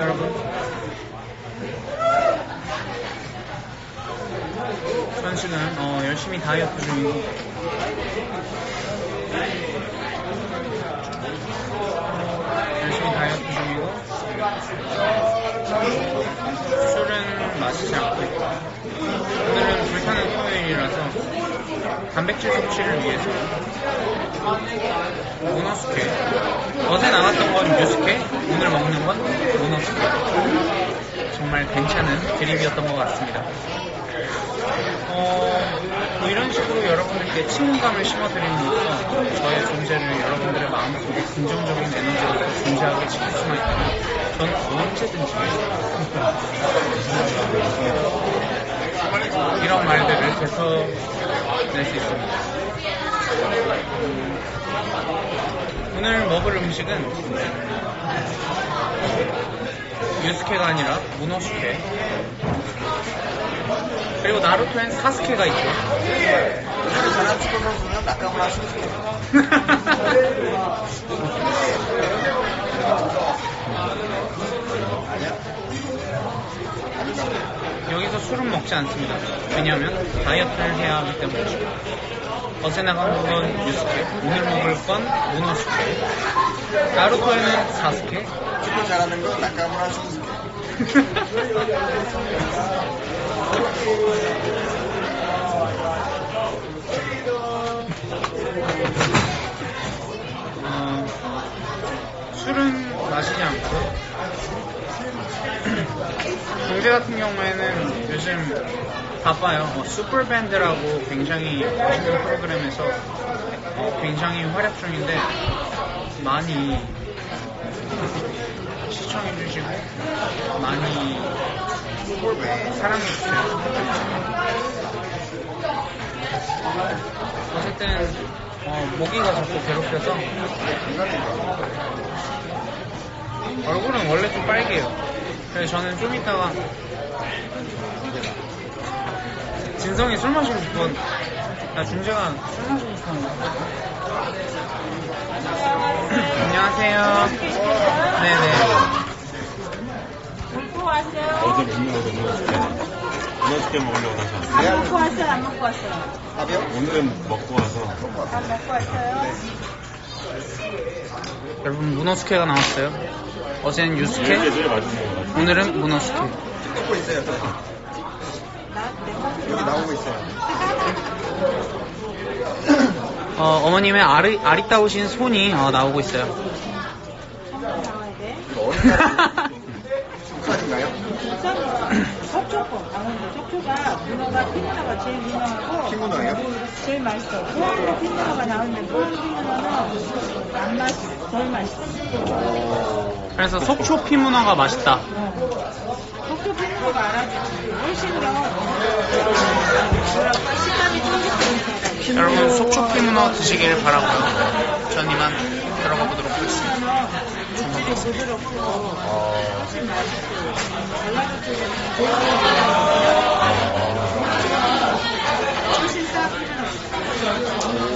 여러분. 현수는 어, 열심히 다이어트 중이고. 열심히 다이어트 중이고. 술은 마시지 않고 오늘은 불타는 토요일이라서 단백질 섭취를 위해서 모너스케 어제 나갔던 건 유스케 오늘 먹는 건 정말 괜찮은 드립이었던 것 같습니다 어, 뭐 이런 식으로 여러분들께 친근감을 심어드림으로써 저의 존재를 여러분들의 마음속에 긍정적인 에너지로서 존재하게 지킬 수만 있다면 저는 언제든지 이런 말들을 되서낼 수 있습니다. 오늘 먹을 음식은 유스케가 아니라 문어스케 그리고 나루토엔 사스케가 있죠. 오늘 축구 선수는 나카무라 슈스케. 여기서 술은 먹지 않습니다. 왜냐하면 다이어트를 해야 하기 때문이죠. 어제 나간 건 유스케, 오늘 먹을 건 문어스케, 나루토에는 사스케, 축구 잘하는 건 나카무라 슈스케. 어, 술은 마시지 않고. 경제 같은 경우에는 요즘 바빠요. 어, 슈퍼밴드라고 굉장히 멋있는 프로그램에서 어, 굉장히 활약 중인데 많이 시청해주시고 많이 사랑해주세요. 어쨌든 어, 모기가 자꾸 괴롭혀서 얼굴은 원래 좀 빨개요. 그래서 저는 좀 이따가 진성이 술 마시고 싶어. 야 준재가 술 마시고 싶어. 안녕하세요. 네네. 먹고 왔어요? 어제 먹는 거도 문어숙제 문어숙제 먹으려고 다시 왔어요 안 먹고 왔어요? 안 먹고 왔어요? 밥이요? 오늘은 먹고 와서 안 먹고 왔어요? 여러분 문어스케가 나왔어요. 어제는 이게 유스케, 제일 맛있는 거 같아요 오늘은 문어스케. 찍고 있어요. 여기 나오고 있어요. 어, 어머님의 아리, 아리따우신 손이 어, 나오고 있어요. 한번 나와야 돼. 이거 어디 사람이에요? 북한인가요? 우선 속초고 강원도 속초가 문어가 피문어가 제일 유명하고 피문어예요? 제일 맛있어. 포항도 피문어가 나오는데 포항 피문어는 안 맛있어. 덜 맛있어. 그래서 속초 피문어가 맛있다. 어. 복잡하는 거 알아? 훨씬 더 식감이 쫄깃합니다. 여러분 속초피 문어 드시길 바라고요. 전 이만 들어가 보도록 하겠습니다. 어. 어.